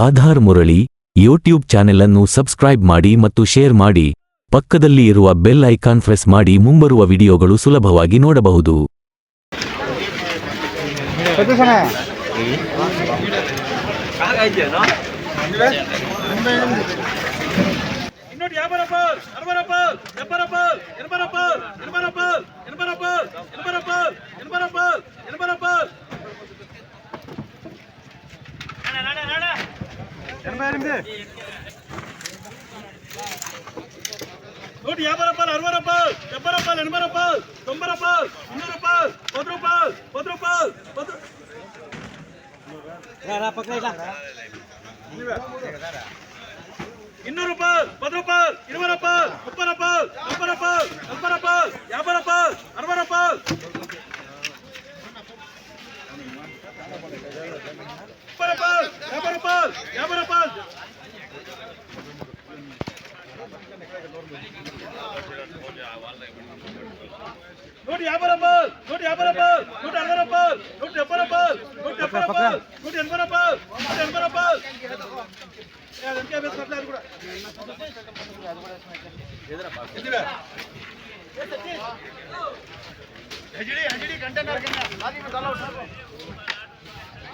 Aadhaar Murali YouTube channel ಅನ್ನು subscribe ಮಾಡಿ ಮತ್ತು ಶೇರ್ ಮಾಡಿ ಪಕ್ಕದಲ್ಲಿ ಇರುವ ಬೆಲ್ ಐಕಾನ್ ಪ್ರೆಸ್ ಮಾಡಿ ಮುಂಬರುವ ವಿಡಿಯೋಗಳು ಸುಲಭವಾಗಿ ನೋಡಬಹುದು. இன்னொரு வியாபாரப்பால் அறுபரப்பால் எப்பரப்பால் எண்பரப்பால் எண்பரப்பால் எண்பரப்பால் எண்பரப்பால் எண்பரப்பால் எண்பரப்பால் நூற்றி வியாபாரப்பால் அறுபரப்பால் எப்பரப்பால் எண்பரப்பால் தொம்பரப்பால் முன்னூறுப்பால் பத்து ரூபால் பத்து ரூபால் பத்து பக்கம் ಇನ್ನೂರು ಪಾಲ್ ಪದ ರೂಪಾಯಿ ಇರುವರ ಪಾಲ್ ಮುಪ್ಪರ ಪಾಲ್ ಮುಪ್ಪರ ಪಾಲ್ ನಲ್ಪರ ಪಾಲ್ ಯಾಪರ ಪಾಲ್ ಅರವರ ಪಾಲ್ ಮುಪ್ಪರ ಪಾಲ್ ಯಾಪರ ಪಾಲ್ ಯಾಪರ ಪಾಲ್ நூற்றி ஐம்பது ரூபாய் நூற்றி ஐம்பது ரூபாய் நூற்றி அறுபது ரூபாய் நூற்றி எப்பது ரூபாய் நூற்றி எப்பது ரூபாய் நூற்றி எண்பது ரூபாய்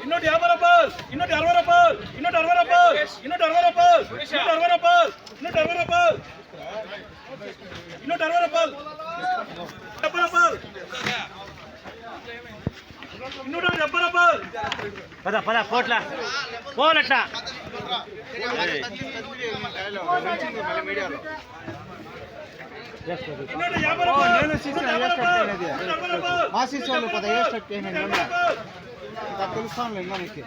ಇನ್ನೊಂದು ಯಾವರ ಪಾಲ್ ಇನ್ನೊಂದು ಅರವರ ಪಾಲ್ ಇನ್ನೊಂದು ಅರವರ ಪಾಲ್ ಇನ್ನೊಂದು ಅರವರ ಪಾಲ್ ಇನ್ನೊಂದು ಅರವರ ಪಾಲ್ ಇನ್ನೊಂದು ಅರವರ ಪಾಲ್ ಇನ್ನೊಂದು ಅರವರ ಪಾಲ್ ಡಬ್ಬರ ಪಾಲ್ ಇನ್ನೂರ ಡಬ್ಬರ ಪಾಲ್ ಪದ ಪದ ಕೋಟ್ಲ ಓನಟ್ಟ ಓ ನೇನ ಸೀಸ ಹೇರ್ ಫೆಕ್ಟ್ ಏನಿದೆ ಆ ಸೀಸ್ ಓನು ಕದ ಹೇಕ್ಟ್ ಏನಿದೆ ತಿಳ್ಸೋನ್ ಎಕ್ವಾನಿಕ್ಕೆ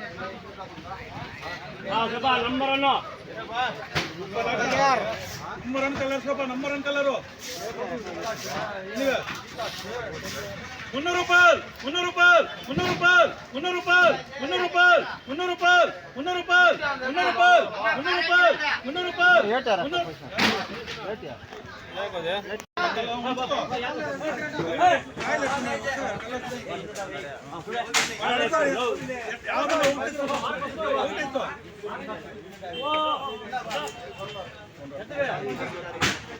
ಹಾಂ ಕದಾ ನಂಬರ್ ಅಲ್ಲ ನಂಬರನ್ ಕಲರ್ಸ್ಕಪ್ಪ ನಂಬರನ್ ಕಲರು ಮುನ್ನೂರು ರೂಪಾಯಿ ಮುನ್ನೂರು ರೂಪಾಯಿ ಮುನ್ನೂರು ರೂಪಾಯಿ ಮುನ್ನೂರು ರೂಪಾಯಿ ಮುನ್ನೂರು ರೂಪಾಯಿ ಮುನ್ನೂರು ರೂಪಾಯಿ ಮುನ್ನೂರು ರೂಪಾಯಿ ಮುನ್ನೂರು ರೂಪಾಯಿ ಮುನ್ನೂರು ರೂಪಾಯಿ ಮುನ್ನೂರು ರೂಪಾಯಿ எடுத்துக்க